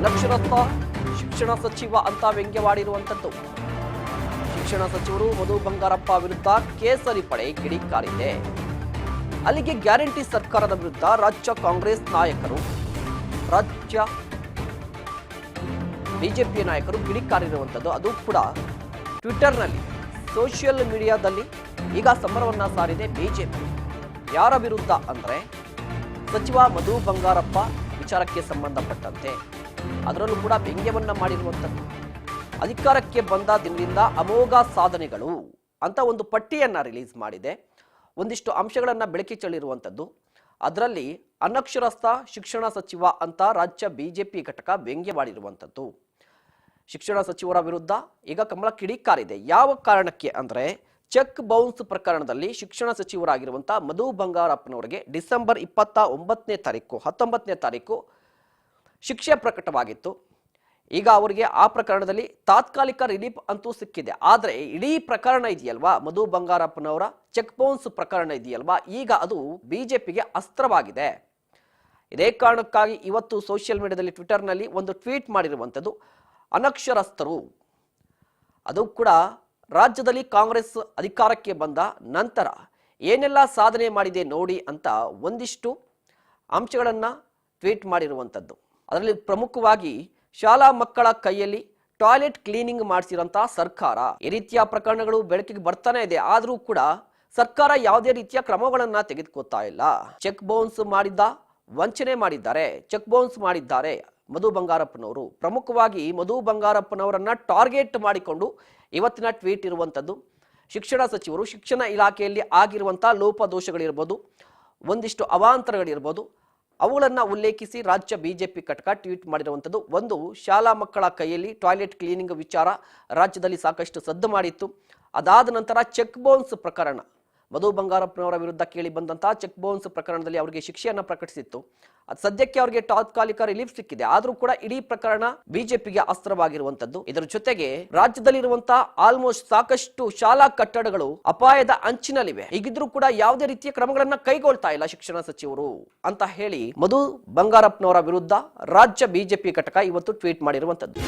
ಅನಕ್ಷರಸ್ಥ ಶಿಕ್ಷಣ ಸಚಿವ ಅಂತ ವ್ಯಂಗ್ಯವಾಡಿರುವಂಥದ್ದು. ಶಿಕ್ಷಣ ಸಚಿವರು ಮಧು ಬಂಗಾರಪ್ಪ ವಿರುದ್ಧ ಕೇಸರಿ ಪಡೆ ಕಿಡಿಕಾರಿದೆ ಅಲ್ಲಿಗೆ ಗ್ಯಾರಂಟಿ ಸರ್ಕಾರದ ವಿರುದ್ಧ ರಾಜ್ಯ ಕಾಂಗ್ರೆಸ್ ನಾಯಕರು, ರಾಜ್ಯ ಬಿಜೆಪಿ ನಾಯಕರು ಕಿಡಿಕಾರಿರುವಂಥದ್ದು ಅದು ಕೂಡ ಟ್ವಿಟರ್ನಲ್ಲಿ ಸೋಷಿಯಲ್ ಮೀಡಿಯಾದಲ್ಲಿ ಈಗ ಸಮರವನ್ನ ಸಾರಿದೆ ಬಿಜೆಪಿ. ಯಾರ ವಿರುದ್ಧ ಅಂದರೆ ಸಚಿವ ಮಧು ಬಂಗಾರಪ್ಪ ವಿಚಾರಕ್ಕೆ ಸಂಬಂಧಪಟ್ಟಂತೆ. ಅದರಲ್ಲೂ ಕೂಡ ವ್ಯಂಗ್ಯವನ್ನು ಮಾಡಿರುವಂಥದ್ದು. ಅಧಿಕಾರಕ್ಕೆ ಬಂದ ದಿನದಿಂದ ಅಮೋಘ ಸಾಧನೆಗಳು ಅಂತ ಒಂದು ಪಟ್ಟಿಯನ್ನ ರಿಲೀಸ್ ಮಾಡಿದೆ. ಒಂದಿಷ್ಟು ಅಂಶಗಳನ್ನು ಬೆಳಕಿ ಚೆಲ್ಲಿರುವಂಥದ್ದು. ಅದರಲ್ಲಿ ಅನಕ್ಷರಸ್ಥ ಶಿಕ್ಷಣ ಸಚಿವ ಅಂತ ರಾಜ್ಯ ಬಿಜೆಪಿ ಘಟಕ ವ್ಯಂಗ್ಯವಾಡಿರುವಂಥದ್ದು. ಶಿಕ್ಷಣ ಸಚಿವರ ವಿರುದ್ಧ ಈಗ ಕಮಲ ಕಿಡಿಕಾರಿದೆ. ಯಾವ ಕಾರಣಕ್ಕೆ ಅಂದ್ರೆ ಚೆಕ್ ಬೌನ್ಸ್ ಪ್ರಕರಣದಲ್ಲಿ ಶಿಕ್ಷಣ ಸಚಿವರಾಗಿರುವಂಥ ಮಧು ಬಂಗಾರಪ್ಪನವರಿಗೆ ಡಿಸೆಂಬರ್ ಇಪ್ಪತ್ತ ಒಂಬತ್ತನೇ ತಾರೀಕು, ಹತ್ತೊಂಬತ್ತನೇ ತಾರೀಕು ಶಿಕ್ಷೆ ಪ್ರಕಟವಾಗಿತ್ತು. ಈಗ ಅವರಿಗೆ ಆ ಪ್ರಕರಣದಲ್ಲಿ ತಾತ್ಕಾಲಿಕ ರಿಲೀಫ್ ಅಂತೂ ಸಿಕ್ಕಿದೆ. ಆದರೆ ಇಡೀ ಪ್ರಕರಣ ಇದೆಯಲ್ವಾ? ಮಧು ಬಂಗಾರಪ್ಪನವರ ಚೆಕ್ ಬೌನ್ಸ್ ಪ್ರಕರಣ ಇದೆಯಲ್ವಾ? ಈಗ ಅದು ಬಿಜೆಪಿಗೆ ಅಸ್ತ್ರವಾಗಿದೆ. ಇದೇ ಕಾರಣಕ್ಕಾಗಿ ಇವತ್ತು ಸೋಷಿಯಲ್ ಮೀಡಿಯಾದಲ್ಲಿ ಟ್ವಿಟರ್ನಲ್ಲಿ ಒಂದು ಟ್ವೀಟ್ ಮಾಡಿರುವಂಥದ್ದು, ಅನಕ್ಷರಸ್ಥರು ಅದು ಕೂಡ ರಾಜ್ಯದಲ್ಲಿ ಕಾಂಗ್ರೆಸ್ ಅಧಿಕಾರಕ್ಕೆ ಬಂದ ನಂತರ ಏನೆಲ್ಲ ಸಾಧನೆ ಮಾಡಿದೆ ನೋಡಿ ಅಂತ ಒಂದಿಷ್ಟು ಅಂಶಗಳನ್ನು ಟ್ವೀಟ್ ಮಾಡಿರುವಂಥದ್ದು. ಅದರಲ್ಲಿ ಪ್ರಮುಖವಾಗಿ ಶಾಲಾ ಮಕ್ಕಳ ಕೈಯಲ್ಲಿ ಟಾಯ್ಲೆಟ್ ಕ್ಲೀನಿಂಗ್ ಮಾಡಿಸಿರೋಂಥ ಸರ್ಕಾರ. ಈ ರೀತಿಯ ಪ್ರಕರಣಗಳು ಬೆಳಕಿಗೆ ಬರ್ತಾನೆ ಇದೆ. ಆದರೂ ಕೂಡ ಸರ್ಕಾರ ಯಾವುದೇ ರೀತಿಯ ಕ್ರಮಗಳನ್ನ ತೆಗೆದುಕೊತಾ ಇಲ್ಲ. ಚೆಕ್ ಬೌನ್ಸ್ ಮಾಡಿದ್ದ ವಂಚನೆ ಮಾಡಿದ್ದಾರೆ. ಚೆಕ್ ಬೌನ್ಸ್ ಮಾಡಿದ್ದಾರೆ ಮಧು ಬಂಗಾರಪ್ಪನವರು. ಪ್ರಮುಖವಾಗಿ ಮಧು ಬಂಗಾರಪ್ಪನವರನ್ನ ಟಾರ್ಗೆಟ್ ಮಾಡಿಕೊಂಡು ಇವತ್ತಿನ ಟ್ವೀಟ್ ಇರುವಂಥದ್ದು, ಶಿಕ್ಷಣ ಸಚಿವರು ಶಿಕ್ಷಣ ಇಲಾಖೆಯಲ್ಲಿ ಆಗಿರುವಂಥ ಲೋಪದೋಷಗಳಿರ್ಬೋದು, ಒಂದಿಷ್ಟು ಅವಾಂತರಗಳಿರ್ಬೋದು ಅವುಗಳನ್ನು ಉಲ್ಲೇಖಿಸಿ ರಾಜ್ಯ ಬಿಜೆಪಿ ಕಟಕ ಟ್ವೀಟ್ ಮಾಡಿರುವಂಥದ್ದು. ಒಂದು, ಶಾಲಾ ಮಕ್ಕಳ ಕೈಯಲ್ಲಿ ಟಾಯ್ಲೆಟ್ ಕ್ಲೀನಿಂಗ್ ವಿಚಾರ ರಾಜ್ಯದಲ್ಲಿ ಸಾಕಷ್ಟು ಸದ್ದು ಮಾಡಿತ್ತು. ಅದಾದ ನಂತರ ಚೆಕ್ ಬೌನ್ಸ್ ಪ್ರಕರಣ. ಮಧು ಬಂಗಾರಪ್ಪನವರ ವಿರುದ್ಧ ಕೇಳಿ ಬಂದಂತಹ ಚೆಕ್ ಬೌನ್ಸ್ ಪ್ರಕರಣದಲ್ಲಿ ಅವರಿಗೆ ಶಿಕ್ಷೆಯನ್ನು ಪ್ರಕಟಿಸಿತ್ತು. ಅದು ಸದ್ಯಕ್ಕೆ ಅವರಿಗೆ ತಾತ್ಕಾಲಿಕ ರಿಲೀಫ್ ಸಿಕ್ಕಿದೆ. ಆದರೂ ಕೂಡ ಇಡೀ ಪ್ರಕರಣ ಬಿಜೆಪಿಗೆ ಅಸ್ತ್ರವಾಗಿರುವಂತದ್ದು. ಇದರ ಜೊತೆಗೆ ರಾಜ್ಯದಲ್ಲಿರುವಂತಹ ಆಲ್ಮೋಸ್ಟ್ ಸಾಕಷ್ಟು ಶಾಲಾ ಕಟ್ಟಡಗಳು ಅಪಾಯದ ಅಂಚಿನಲ್ಲಿವೆ. ಹೀಗಿದ್ರೂ ಕೂಡ ಯಾವುದೇ ರೀತಿಯ ಕ್ರಮಗಳನ್ನ ಕೈಗೊಳ್ತಾ ಇಲ್ಲ ಶಿಕ್ಷಣ ಸಚಿವರು ಅಂತ ಹೇಳಿ ಮಧು ಬಂಗಾರಪ್ಪನವರ ವಿರುದ್ಧ ರಾಜ್ಯ ಬಿಜೆಪಿ ಘಟಕ ಇವತ್ತು ಟ್ವೀಟ್ ಮಾಡಿರುವಂತದ್ದು.